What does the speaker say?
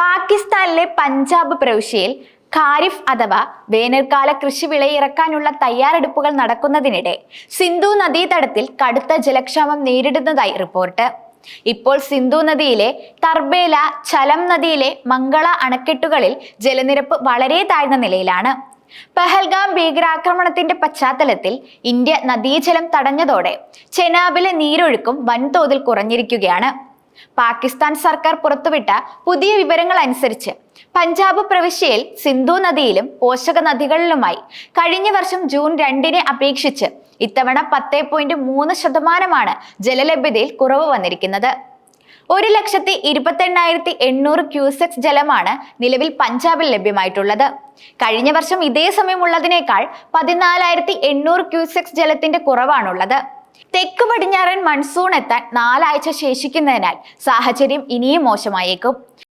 പാകിസ്ഥാനിലെ പഞ്ചാബ് പ്രവിശ്യയിൽ ഖാരിഫ് അഥവാ വേനൽക്കാല കൃഷി വിളയിറക്കാനുള്ള തയ്യാറെടുപ്പുകൾ നടക്കുന്നതിനിടെ സിന്ധു നദീതടത്തിൽ കടുത്ത ജലക്ഷാമം നേരിടുന്നതായി റിപ്പോർട്ട്. ഇപ്പോൾ സിന്ധു നദിയിലെ തർബേല ചലം നദിയിലെ മംഗള അണക്കെട്ടുകളിൽ ജലനിരപ്പ് വളരെ താഴ്ന്ന നിലയിലാണ്. പഹൽഗാം ഭീകരാക്രമണത്തിന്റെ പശ്ചാത്തലത്തിൽ ഇന്ത്യ നദീജലം തടഞ്ഞതോടെ ചെനാബിലെ നീരൊഴുക്കും വൻതോതിൽ കുറഞ്ഞിരിക്കുകയാണ്. പാകിസ്ഥാൻ സർക്കാർ പുറത്തുവിട്ട പുതിയ വിവരങ്ങൾ അനുസരിച്ച് പഞ്ചാബ് പ്രവിശ്യയിൽ സിന്ധു നദിയിലും പോഷക നദികളിലുമായി കഴിഞ്ഞ വർഷം ജൂൺ രണ്ടിനെ അപേക്ഷിച്ച് ഇത്തവണ പത്ത് പോയിന്റ് മൂന്ന് ശതമാനമാണ് ജലലഭ്യതയിൽ കുറവ് വന്നിരിക്കുന്നത്. ഒരു ലക്ഷത്തി ഇരുപത്തെണ്ണായിരത്തി എണ്ണൂറ് ക്യൂസെക്സ് ജലമാണ് നിലവിൽ പഞ്ചാബിൽ ലഭ്യമായിട്ടുള്ളത്. കഴിഞ്ഞ വർഷം ഇതേ സമയമുള്ളതിനേക്കാൾ പതിനാലായിരത്തി എണ്ണൂറ് ക്യൂസെക്സ് ജലത്തിന്റെ കുറവാണുള്ളത്. തെക്ക് പടിഞ്ഞാറൻ മൺസൂൺ എത്താൻ നാലാഴ്ച ശേഷിക്കുന്നതിനാൽ സാഹചര്യം ഇനിയും മോശമായേക്കും.